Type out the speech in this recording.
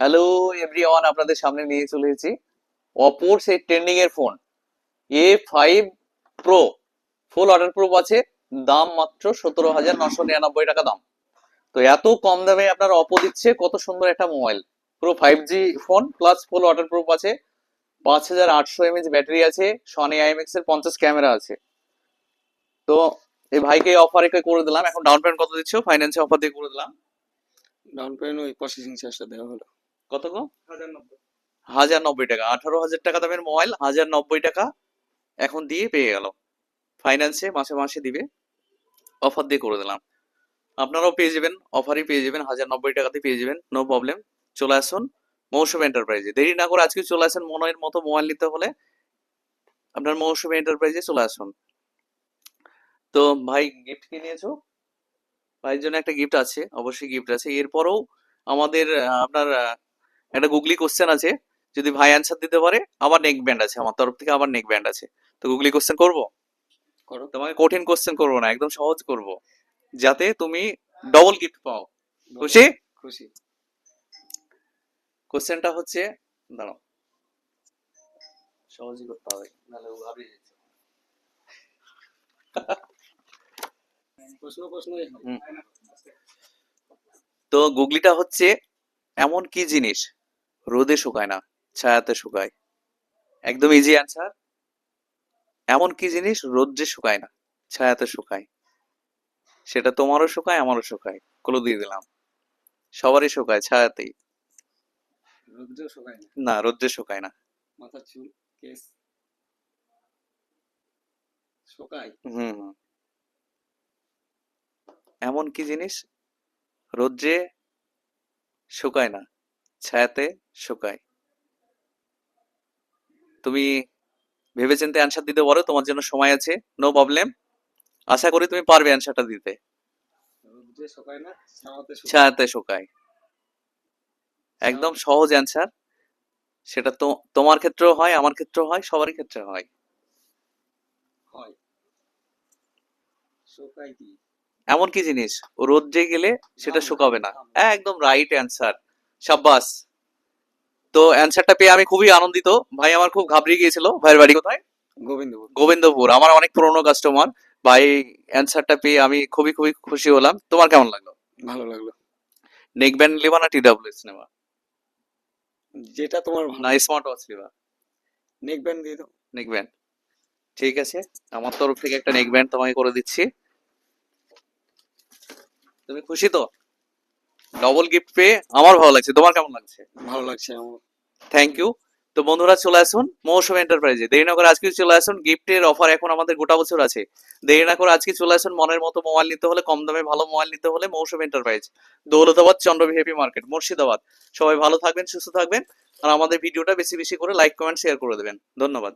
Hello everyone আপনাদের সামনে নিয়ে চলে এসেছি। অপোর সেই ট্রেন্ডিং এর phone A five pro full waterproof আছে, দাম মাত্র সতেরো হাজার নশো নিরানব্বই টাকা দাম। তো এত কম দামে আপনার অপো দিচ্ছে, কত সুন্দর একটা মোবাইল পুরো five G phone plus full water proof. পাঁচ হাজার আটশো এমএচ ব্যাটারি আছে সনি আইএমএক্স এর পঞ্চাশ ক্যামেরা আছে। তো এই ভাইকে অফার অফারে করে দিলাম। এখন ডাউন পেমেন্ট কত দিচ্ছ? ফাইন্যান্সে অফার দিয়ে করে দিলাম। ডাউন পেমেন্ট ওই প্রসেসিং চার্জটা দেওয়া হলো। কত গো? হাজার নব্বই। টাকা। আঠারো হাজার টাকা দামের মোবাইল হাজার নব্বই টাকা এখন দিয়ে পেয়ে গেল। ফাইন্যান্সে মাসে মাসে দিবে। অফার দিয়ে করে দিলাম। আপনারাও পেয়ে যাবেন অফারই পেয়ে যাবেন হাজার নব্বই টাকাতে পেয়ে যাবেন নো প্রবলেম চলে আসুন মৌসুম এন্টারপ্রাইজে দেরি না করে আজকে চলে আসেন মনের মতো মোবাইল নিতে হলে। আপনার মৌসুম এন্টারপ্রাইজে চলে আসুন। তো ভাই গিফট কি নিয়েছো? ভাইয়ের জন্য একটা গিফট আছে অবশ্যই গিফট আছে। এরপরও আমাদের আপনার একটা গুগলি কোশ্চেন আছে যদি ভাই অ্যান্সার দিতে পারে আবার নেক ব্যান্ড আছে আমার তরফ থেকে আবার নেক ব্যান্ড আছে। তো গুগলি কোশ্চেন করব? তোমাকে কঠিন কোশ্চেন করব না একদম সহজ করব। যাতে তুমি ডবল গিফট পাও। খুশি? খুশি। কোশ্চেনটা হচ্ছে দাঁড়াও। সহজই করতে হবে নাহলে যাচ্ছে। প্রশ্ন প্রশ্ন তো গুগলিটা হচ্ছে এমন কি জিনিস রোদে শুকায় না ছায়াতে শুকায়। একদম ইজি অ্যান্সার এমন কি জিনিস রোদ্রে শুকায় না ছায়াতে শুকায়? সেটা তোমারও শুকায় আমারও শুকায়। গুলো দিয়ে দিলাম। সবারই শুকায় ছায়াতেই। না? না রোদ্রে শুকায় না। মাথার চুল কেস। শুকায়? হুম। এমন কি জিনিস রোদ্রে শুকায় না ছায়াতে শুকায়। তুমি ভেবেচিন্তে অ্যান্সার দিতে পারো তোমার জন্য সময় আছে নো প্রবলেম আশা করি তুমি পারবে অ্যান্সারটা দিতে। ছায়াতে শুকায়। একদম সহজ অ্যান্সার সেটা তো তোমার ক্ষেত্রেও হয় আমার ক্ষেত্রেও হয় সবারই ক্ষেত্রে হয়। হয়। এমন কি জিনিস? রোদ্রে গেলে সেটা শুকাবে না। একদম রাইট অ্যান্সার সাব্বাস। তো অ্যান্সারটা পেয়ে আমি খুবই আনন্দিত। ভাই আমার খুব ঘাবড়িয়ে গিয়েছিল। ভাইয়ের বাড়ি কোথায়? গোবিন্দপুর। গোবিন্দপুর। আমার অনেক পুরনো কাস্টমার ভাই অ্যান্সারটা পেয়ে আমি খুবই খুবই খুশি হলাম। তোমার কেমন লাগল? ভালো লাগল। নেক ব্যান্ড নেবা না টিডাব্লিউএস নেবা যেটা তোমার না স্মার্ট ওয়াচ নেবা নেক ব্যান্ড দিয়ে দাও। Neck band. ঠিক আছে। আমার তরফ থেকে একটা নেক ব্যান্ড তোমাকে করে দিচ্ছি। তুমি খুশি তো? ডবল গিফট পেয়ে আমার ভালো লাগছে। তোমার কেমন লাগছে? ভালো লাগছে আমার। থ্যাংক ইউ তো বন্ধুরা চলে আসুন মৌসুম এন্টারপ্রাইজে দেরি না করে আজকে চলে আসুন গিফটের অফার এখন আমাদের গোটা বছর আছে। দেরি না করে আজকে চলে আসুন মনের মতো মোবাইল নিতে হলে কম দামে ভালো মোবাইল নিতে হলে Mousum enterprise Daulatabad Chandra happy market Murshidabad. সবাই ভালো থাকবেন সুস্থ থাকবেন। আর আমাদের ভিডিওটা বেশি বেশি করে লাইক কমেন্ট শেয়ার করে দেবেন। ধন্যবাদ।